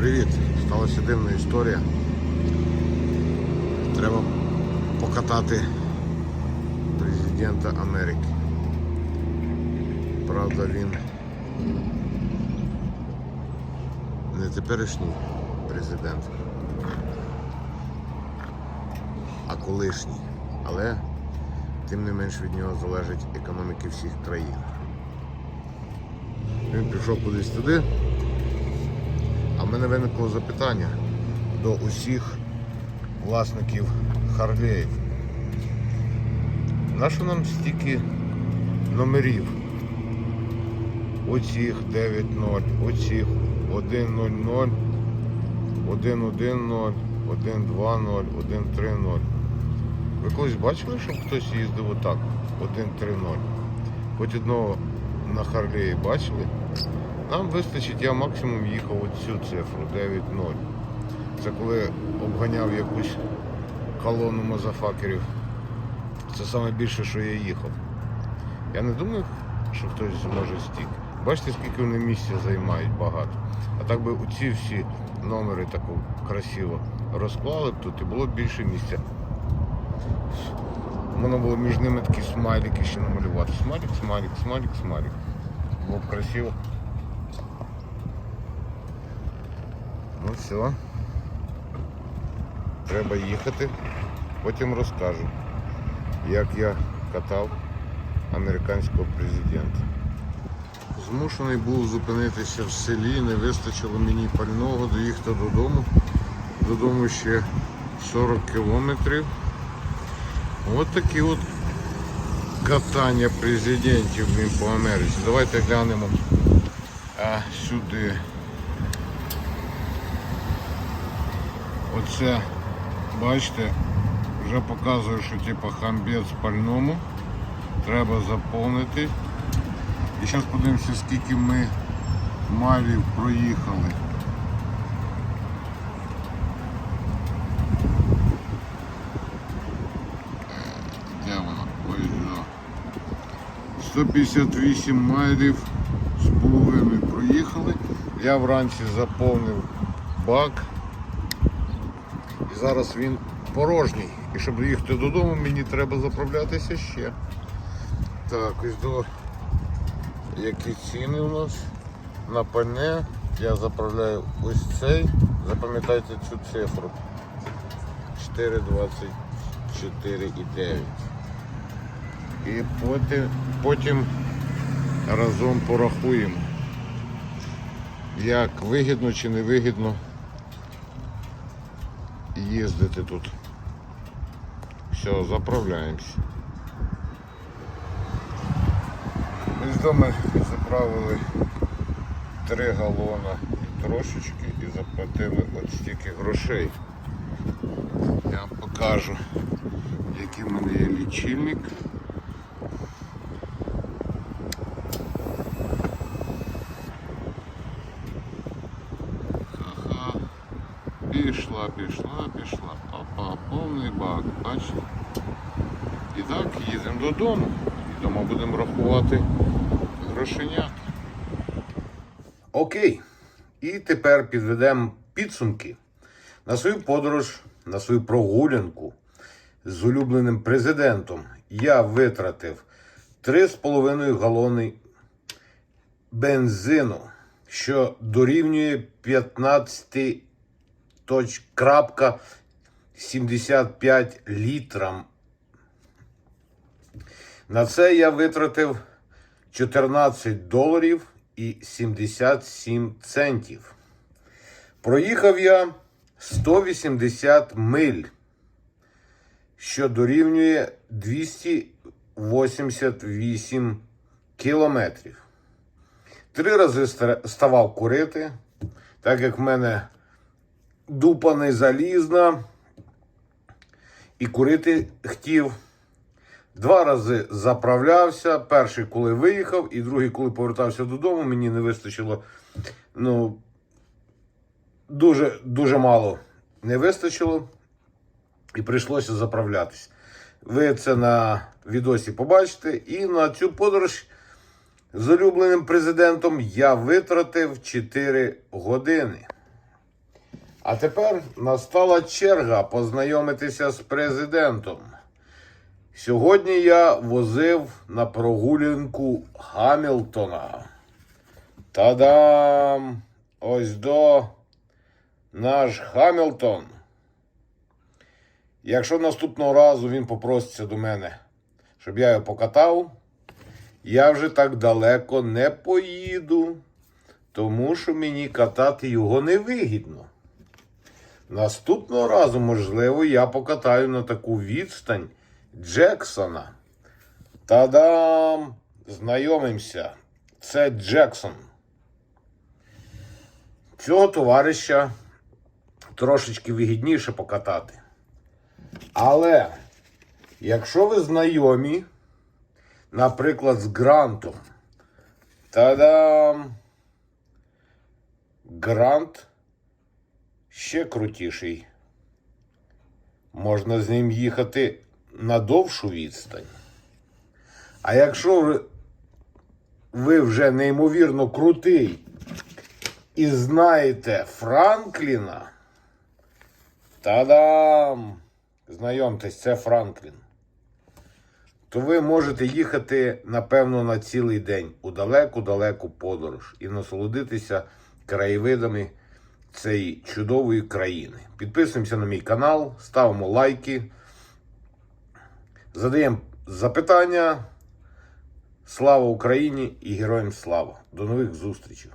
Привіт! Сталася дивна історія. Треба покатати президента Америки. Правда, він не теперішній президент, а колишній. Але тим не менш від нього залежить економіки всіх країн. Він пішов кудись туди. А в мене виникло запитання до усіх власників Харлеїв. Нащо нам стільки номерів? Оцих 9.0, оцих 1.00, 1.1.0, 1.2.0, 1.3.0. Ви колись бачили, щоб хтось їздив отак? 1.3.0. Хоч одного на Харлеї бачили? Нам вистачить, я максимум їхав оцю цифру 9.0. Це коли обганяв якусь колону мазафакерів. Це саме більше, що я їхав. Я не думаю, що хтось зможе стільки. Бачите, скільки вони місця займають багато. А так би оці всі номери так красиво розклали б тут і було б більше місця. Можна було між ними такі смайлики ще намалювати. Смайлик, смайлик, смайлик, смайлик. Було б красиво. Ну все. Треба їхати. Потім розкажу, як я катав американського президента. Змушений був зупинитися в селі, не вистачило мені пального, доїхати додому. Додому ще 40 кілометрів. От такі от катання президентів по Америці. Давайте глянемо а, сюди. Оце, бачите, вже показує, що типу хамбець пальному. Треба заповнити. І зараз подивимося, скільки ми майлів проїхали. Де воно? Ой, да. 158 майлів з половиною проїхали. Я вранці заповнив бак. Зараз він порожній. І щоб їхати додому, мені треба заправлятися ще. Так, ось до які ціни у нас на пальне. Я заправляю ось цей. Запам'ятайте цю цифру. 4,24,9. І потім, потім разом порахуємо, як вигідно чи не вигідно їздити тут. Все, заправляємось. Ми з дому заправили три галона і трошечки і заплатили от стільки грошей. Я вам покажу, який в мене є лічильник. Пішла, пішла, пішла. Опа, повний бак, бачите? І так, їдемо додому. І дома будемо рахувати грошенят. Окей. І тепер підведемо підсумки на свою подорож, на свою прогулянку з улюбленим президентом. Я витратив 3,5 галони бензину, що дорівнює 15 точ- крапка 75 літрам. На це я витратив 14 доларів і 77 центів. Проїхав я 180 миль, що дорівнює 288 кілометрів. Три рази ставав курити, так як в мене дупа не залізна, і курити хотів. Два рази заправлявся. Перший, коли виїхав, і другий, коли повертався додому, мені не вистачило. Ну, дуже, дуже мало не вистачило. І прийшлося заправлятись. Ви це на відосі побачите. І на цю подорож з улюбленим президентом я витратив 4 години. А тепер настала черга познайомитися з президентом. Сьогодні я возив на прогулянку Гамілтона. Та-дам! Ось до наш Гамілтон. Якщо наступного разу він попроситься до мене, щоб я його покатав, я вже так далеко не поїду, тому що мені катати його невигідно. Наступного разу, можливо, я покатаю на таку відстань Джексона. Та-дам! Знайомимося. Це Джексон. Цього товариша трошечки вигідніше покатати. Але якщо ви знайомі, наприклад, з Грантом, та-дам! Грант ще крутіший. Можна з ним їхати на довшу відстань. А якщо ви, вже неймовірно крутий і знаєте Франкліна, та-дам! Знайомтесь, це Франклін. То ви можете їхати, напевно, на цілий день у далеку-далеку подорож і насолодитися краєвидами цієї чудової країни. Підписуємося на мій канал, ставимо лайки, задаємо запитання. Слава Україні і героям слава! До нових зустрічей!